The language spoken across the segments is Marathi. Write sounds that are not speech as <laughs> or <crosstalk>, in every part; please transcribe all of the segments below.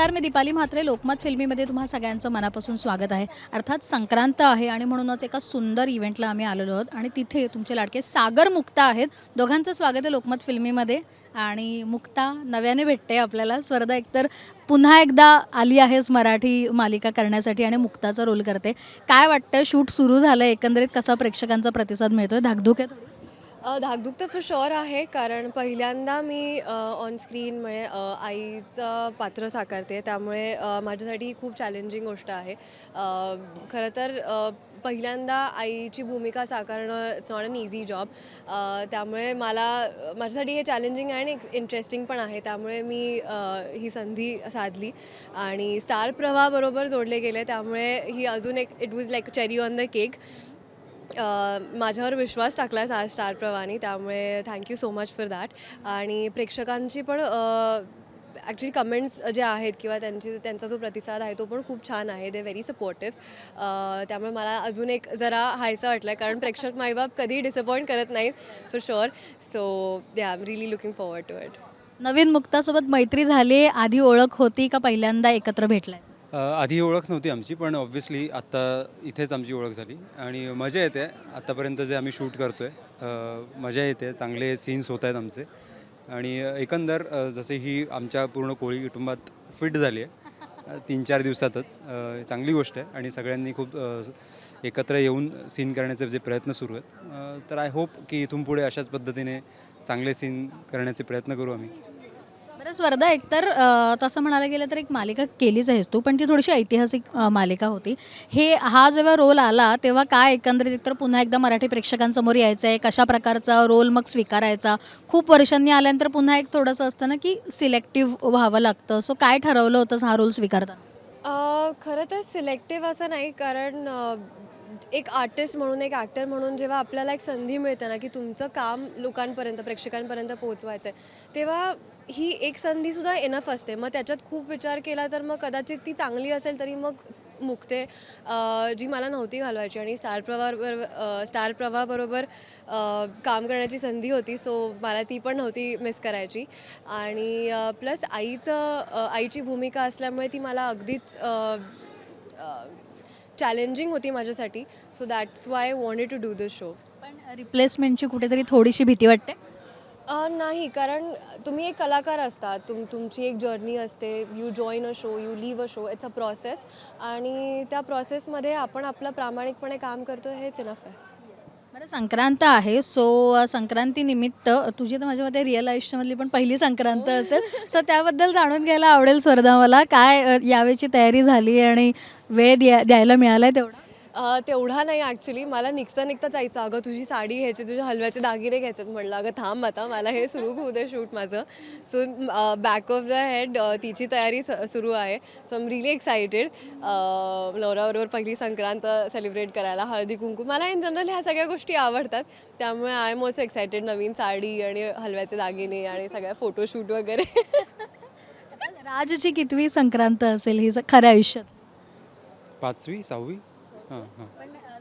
नमस्कार मी दीपाली म्हात्रे. लोकमत फिल्मीमध्ये तुम्हा सगळ्यांचं मनापासून स्वागत आहे. अर्थात संक्रांत आहे आणि म्हणूनच एका सुंदर इव्हेंटला आम्ही आलेलो आहोत आणि तिथे तुमचे लाडके सागर मुक्ता आहेत. दोघांचं स्वागत आहे लोकमत फिल्मीमध्ये. आणि मुक्ता नव्याने भेटते आपल्याला. स्वर्धा एकतर पुन्हा एकदा आली आहेस मराठी मालिका करण्यासाठी आणि मुक्ताचा रोल करते. काय वाटतं शूट सुरू झालं एकंदरीत कसा प्रेक्षकांचा प्रतिसाद मिळतोय? धाकधूक आहे धाकधूक तर फॉर शुअर आहे कारण पहिल्यांदा मी ऑन स्क्रीन म्हणजे आईचं पात्र साकारते. त्यामुळे माझ्यासाठी ही खूप चॅलेंजिंग गोष्ट आहे. खरं तर पहिल्यांदा आईची भूमिका साकारणं it's not an easy job त्यामुळे मला माझ्यासाठी हे चॅलेंजिंग आहे आणि इंटरेस्टिंग पण आहे. त्यामुळे मी ही संधी साधली. आणि स्टार प्रवाहाबरोबर जोडले गेले. त्यामुळे ही अजून एक it was like cherry on the cake माझ्यावर विश्वास टाकला आहे स्टार प्रवानी त्यामुळे thank you so much for that आणि प्रेक्षकांची पण ॲक्च्युली कमेंट्स जे आहेत किंवा त्यांची त्यांचा जो प्रतिसाद आहे तो पण खूप छान आहे. दे व्हेरी सपोर्टिव्ह त्यामुळे मला अजून एक जरा हायसं वाटलं आहे कारण प्रेक्षक माईबाप कधी डिसअपॉइंट करत नाहीत for sure so they I am really looking forward to it नवीन मुक्तासोबत मैत्री झाली आधी ओळख होती का पहिल्यांदा एकत्र भेटलाय? आधी ओळख नव्हती आमची पण ऑब्व्हियसली आत्ता इथेच आमची ओळख झाली. आणि मजा येते आत्तापर्यंत जे आम्ही शूट करतो आहे मजा येते चांगले सीन्स होत आहेत आमचे. आणि एकंदर जसे ही आमच्या पूर्ण कोळी कुटुंबात फिट झाली आहे तीन चार दिवसातच. चांगली गोष्ट आहे आणि सगळ्यांनी खूप एकत्र येऊन सीन करण्याचे जे प्रयत्न सुरू आहेत. तर आय होप की इथून पुढे अशाच पद्धतीने चांगले सीन करण्याचे प्रयत्न करू आम्ही. बरं स्वर्धा एकतर अ, तसं म्हणायला गेलं तर एक मालिका केलीच आहेस तू पण ती थोडीशी ऐतिहासिक अ, मालिका होती. हे हा जेव्हा रोल आला तेव्हा काय एकंदरीत एकतर पुन्हा एकदा मराठी प्रेक्षकांसमोर यायचं आहे कशा प्रकारचा रोल मग स्वीकारायचा? खूप वर्षांनी आल्यानंतर पुन्हा एक थोडंसं असतं ना की सिलेक्टिव्ह व्हावं लागतं. सो काय ठरवलं होतंच हा रोल स्वीकारताना? अ, खरं तर सिलेक्टिव्ह असं नाही कारण अ, एक आर्टिस्ट म्हणून एक ॲक्टर म्हणून जेव्हा आपल्याला एक संधी मिळते ना की तुमचं काम लोकांपर्यंत प्रेक्षकांपर्यंत पोहोचवायचं आहे तेव्हा ही एक संधीसुद्धा एनफ असते. मग त्याच्यात खूप विचार केला तर मग कदाचित ती चांगली असेल तरी मग मुक्ते जी मला नव्हती घालवायची आणि स्टार प्रवाहाबरोबर स्टार प्रवाहाबरोबर काम करण्याची संधी होती सो मला ती पण नव्हती मिस करायची. आणि प्लस आईचं आईची भूमिका असल्यामुळे ती मला अगदीच चॅलेंजिंग होती माझ्यासाठी. So that's why I wanted to do this show पण रिप्लेसमेंटची कुठेतरी थोडीशी भीती वाटते? नाही कारण तुम्ही एक कलाकार असता. तुम तुमची एक जर्नी असते. You join a show you leave a show it's a process आणि त्या प्रोसेसमध्ये आपण आपलं प्रामाणिकपणे काम करतो हेच इनफ आहे. बरं संक्रांत आहे. सो संक्रांतीनिमित्त तुझी तर माझ्या मते रिअल आयुष्यामधली पण पहिली संक्रांत असेल. <laughs> सो त्याबद्दल जाणून घ्यायला आवडेल स्वर्धा मला. काय अ, यावेळची तयारी झाली आणि वेळ द्या द्यायला मिळाला आहे तेवढा? अ, तेवढा नाही ॲक्च्युली मला निघता निघता जायचं. अगं तुझी साडी घ्यायची तुझ्या हलव्याचे दागिने घेतात म्हणलं. अगं थांब आता. मला हे सुरू होऊ दे शूट माझं. So back of the head तिची तयारी स सुरू आहे. सो एम रिली एक्सायटेड नवऱ्याबरोबर पहिली संक्रांत सेलिब्रेट करायला हळदी कुंकू. मला इन जनरल ह्या सगळ्या गोष्टी आवडतात. त्यामुळे आय एम ऑल्सो एक्सायटेड नवीन साडी आणि हलव्याचे दागिने आणि सगळ्या फोटोशूट वगैरे. <laughs> राजची कितवी संक्रांत असेल ही स- खऱ्या आयुष्यात? पाचवी सहावी? हां हां.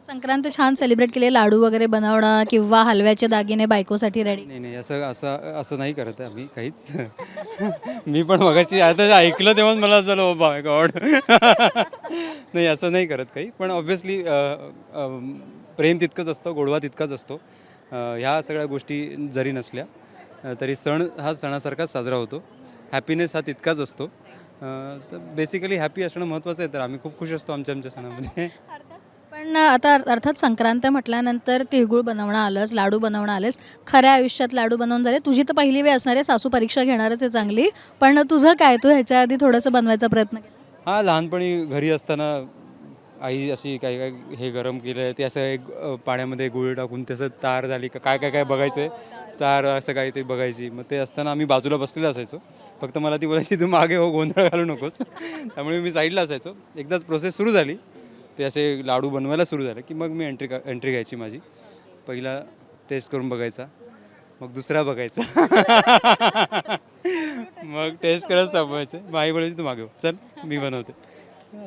संक्रांत छान सेलिब्रेट केले. लाडू वगैरे बनवणं किंवा हलव्याचे दागिने बायकोसाठी रेडी नाही नाही असं असं असं नाही करत आम्ही काहीच. <laughs> मी पण मगाशी आता ऐकलं तेव्हा मला झालं ओ बाय गॉड नाही असं नाही करत काही. पण ऑब्व्हियसली प्रेम तितकंच असतं गोडवा तितकाच असतो. ह्या सगळ्या गोष्टी जरी नसल्या तरी सण हा सणासारखाच साजरा होतो. हॅपीनेस हा तितकाच असतो. तर बेसिकली हॅपी असणं महत्त्वाचं आहे तर आम्ही खूप खुश असतो आमच्या आमच्या सणामध्ये. <laughs> पण आता अर्थात संक्रांत म्हटल्यानंतर तिळगुळ बनवणं आलंच लाडू बनवणं आलेस खऱ्या आयुष्यात लाडू बनवून झाले. तुझी तर पहिली वेळ असणार आहे सासू परीक्षा घेणारच आहे चांगली. पण तुझं काय? तू ह्याच्या आधी थोडंसं बनवायचा प्रयत्न केला. हां लहानपणी घरी असताना आई अशी काय काय हे गरम केलं आहे ते असं एक अ, पाण्यामध्ये गुळ टाकून त्याचं तार झाली का काय काय काय बघायचं आहे तार असं काही ते बघायची. मग ते असताना आम्ही बाजूला बसलेलो असायचो. फक्त मला ती बोलायची तू मागे हो गोंधळ घालू नकोस. त्यामुळे मी साईडला असायचो. एकदाच प्रोसेस सुरू झाली. ते असे लाडू बनवायला सुरू झाले की मग मी एंट्री का एंट्री घ्यायची माझी. पहिला टेस्ट करून बघायचा मग दुसरा बघायचा. <laughs> मग टेस्ट करत संपवायचं मग आई बोलायची तू मागे हो. चल मी बनवते.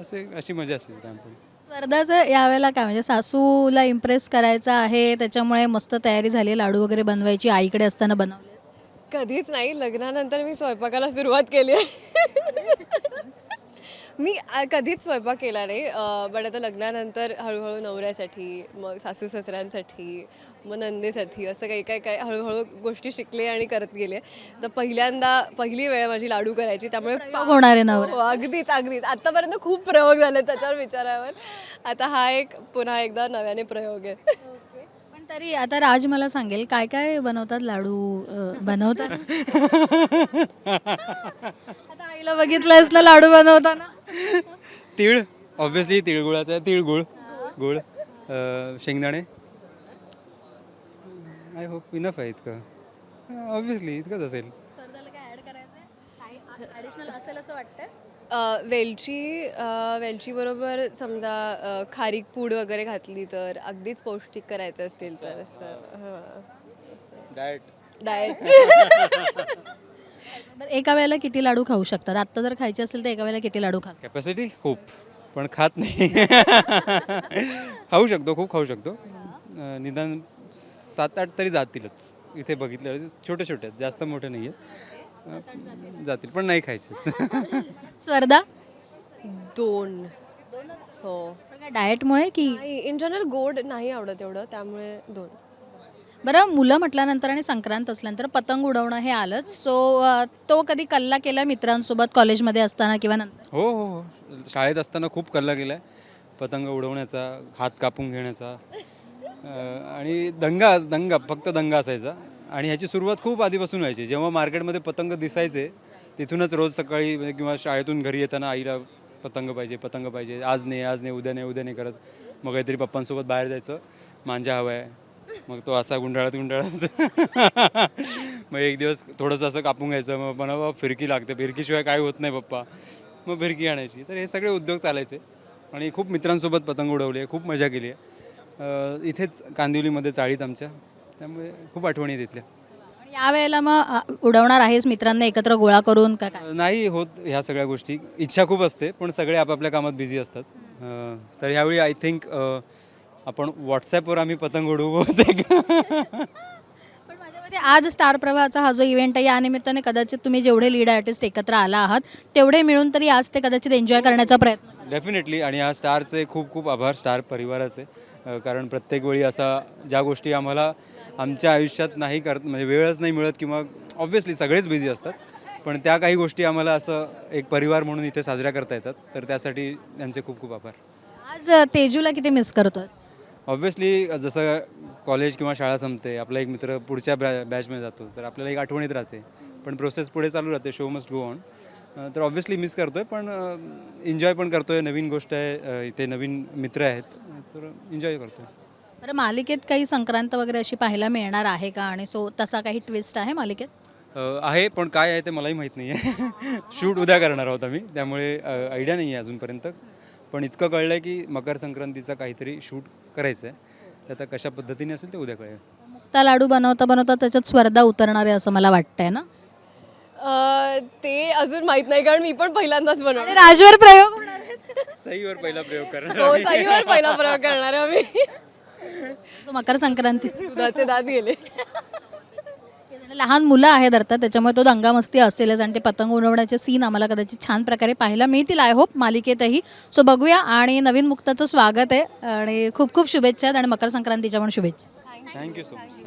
असे अशी मजा असायची लहानपणी स्पर्धाचं यावेळेला काय म्हणजे सासूला इम्प्रेस करायचं आहे त्याच्यामुळे मस्त तयारी झाली लाडू वगैरे बनवायची आईकडे असताना बनवले. कधीच नाही लग्नानंतर मी स्वयंपाकाला सुरुवात केली आहे. मी आ- कधीच स्वयंपाक केला नाही. बट आता लग्नानंतर हळूहळू नवऱ्यासाठी मग सासू सासऱ्यांसाठी मग नंदेसाठी असं काही काही काही हळूहळू गोष्टी शिकले आणि करत गेले. तर पहिल्यांदा पहिली वेळ माझी लाडू करायची. त्यामुळे होणार आहे नवरा. हो, अगदीच अगदीच. आतापर्यंत खूप प्रयोग झाले त्याच्यावर विचारावर. आता हा एक पुन्हा एकदा नव्याने प्रयोग आहे. पण तरी आता राज मला सांगेल काय काय बनवतात लाडू अ, बनवतात. आता आईला बघितलंयस ना लाडू बनवताना. तीळ ऑब्व्हियसली तिळगुळाचा आहे तिळगुळ गुळ अं, शेंगदाणे. आय होप इनफ आहे इतकं. ऑब्व्हियसली इतकंच असेल. काय ऍड ऍडिशनल असेल असं वाटतंय? अ, वेलची अ, वेलचीबरोबर समजा अ, खारीक पूड वगैरे घातली तर अगदीच पौष्टिक करायचं असतील तर असं डाएट. डाएट. <laughs> बरं एका वेळेला किती लाडू खाऊ शकतात? आत्ता जर खायचे असेल तर एका वेळेला किती लाडू खातात कॅपॅसिटी खूप. पण खात नाही. <laughs> खाऊ शकतो खूप खाऊ शकतो. अं, निदान सात आठ तरी जातीलच. इथे बघितलं छोटे छोटे आहेत जास्त मोठे नाही आहेत जातील पण नाही खायचे. <laughs> स्वर्धा दोन. हो. डाएटमुळे की? इन जनरल गोड नाही आवडत एवढं त्यामुळे दोन. बरं मुलं म्हटल्यानंतर आणि संक्रांत असल्यानंतर पतंग उडवणं हे आलंच. सो तो कधी कल्ला केला मित्रांसोबत कॉलेजमध्ये असताना किंवा नंतर? हो हो हो. शाळेत असताना खूप कल्ला केला आहे पतंग उडवण्याचा हात कापून घेण्याचा. अं, आणि दंगा दंगा फक्त दंगा असायचा. आणि ह्याची सुरुवात खूप आधीपासून व्हायची. जेव्हा मार्केटमध्ये पतंग दिसायचे तिथूनच रोज सकाळी म्हणजे किंवा शाळेतून घरी येताना आईला पतंग पाहिजे पतंग पाहिजे आज नाही आज नाही उद्या नाही उद्या नाही करत मग काहीतरी पप्पांसोबत बाहेर जायचं मांजा हवा आहे मग तो असा गुंडाळत गुंडाळत. <laughs> मग एक दिवस थोडंसं असं कापून घ्यायचं मग पण बाबा फिरकी लागते फिरकीशिवाय काय होत नाही पप्पा. मग फिरकी आणायची. तर हे सगळे उद्योग चालायचे. आणि खूप मित्रांसोबत पतंग उडवली आहे खूप मजा केली आहे. इथेच कांदिवलीमध्ये चाळीत आमच्या. त्यामुळे खूप आठवणी तिथल्या आणि या वेळेला मग उडवणार आहेस मित्रांना एकत्र गोळा करून का काय? नाही होत ह्या सगळ्या गोष्टी. इच्छा खूप असते पण सगळे आपापल्या कामात बिझी असतात. अं, तर ह्यावेळी आय थिंक आपण व्हॉट्सॲपवर आम्ही पतंग उडवू बहुतेक. पण माझ्या मते आज स्टार प्रवाहाचा हा जो इव्हेंट आहे या निमित्ताने कदाचित तुम्ही जेवढे लीड आर्टिस्ट एकत्र आला आहात तेवढे मिळून तरी आज ते कदाचित एन्जॉय करण्याचा प्रयत्न. डेफिनेटली आणि ह्या स्टारचे खूप खूप आभार स्टार परिवाराचे. कारण प्रत्येक वेळी असा ज्या गोष्टी आम्हाला आमच्या आयुष्यात नाही करत म्हणजे वेळच नाही मिळत किंवा ऑब्व्हियसली सगळेच बिझी असतात. पण त्या काही गोष्टी आम्हाला असं एक परिवार म्हणून इथे साजऱ्या करता येतात. तर त्यासाठी त्यांचे खूप खूप आभार. आज तेजूला किती मिस करतोय ऑब्व्हियसली जसं कॉलेज किंवा शाळा संपते आपला एक मित्र पुढच्या बॅ बॅचमध्ये जातो तर आपल्याला एक आठवणीत राहते. पण प्रोसेस पुढे चालू राहते शो मस्ट गो ऑन तर ऑब्व्हियसली मिस करतोय पण एन्जॉय पण करतोय. नवीन गोष्ट आहे इथे नवीन मित्र आहेत. तर एन्जॉय करतोय. बरं मालिकेत काही संक्रांत वगैरे अशी पाहायला मिळणार आहे का? आणि सो तसा काही ट्विस्ट आहे मालिकेत? अ, आहे पण काय आहे ते मलाही माहीत नाही आहे शूट <laughs> उद्या करणार आहोत आम्ही. त्यामुळे आयडिया नाही आहे अजूनपर्यंत. पण इतकं कळलं आहे की मकर संक्रांतीचा काहीतरी शूट करायचं आहे ते आता कशा पद्धतीने असेल ते उद्या कळेल. मुक्ता लाडू बनवता बनवता त्याच्यात स्पर्धा उतरणार आहे असं मला वाटतंय ना? अ, ते अजून माहीत नाही कारण मी पण पहिल्यांदाच बनवणार राजवर प्रयोग होणार आहेत. सहीवर पहिला प्रयोग करणार हो साईवर पहिला प्रयोग करणार आहे आम्ही. मकर संक्रांती. दुधाचे दात गेले. लहान मुलं आहेत अर्थात त्याच्यामुळे तो दंगामस्ती असेलच आणि ते पतंग उडवण्याचे सीन आम्हाला कदाचित छान प्रकारे पाहायला मिळतील आय होप मालिकेतही. सो बघूया आणि नवीन मुक्ताचं स्वागत आहे. आणि खूप खूप शुभेच्छा आहेत आणि मकर संक्रांतीच्या पण शुभेच्छा. Thank you so much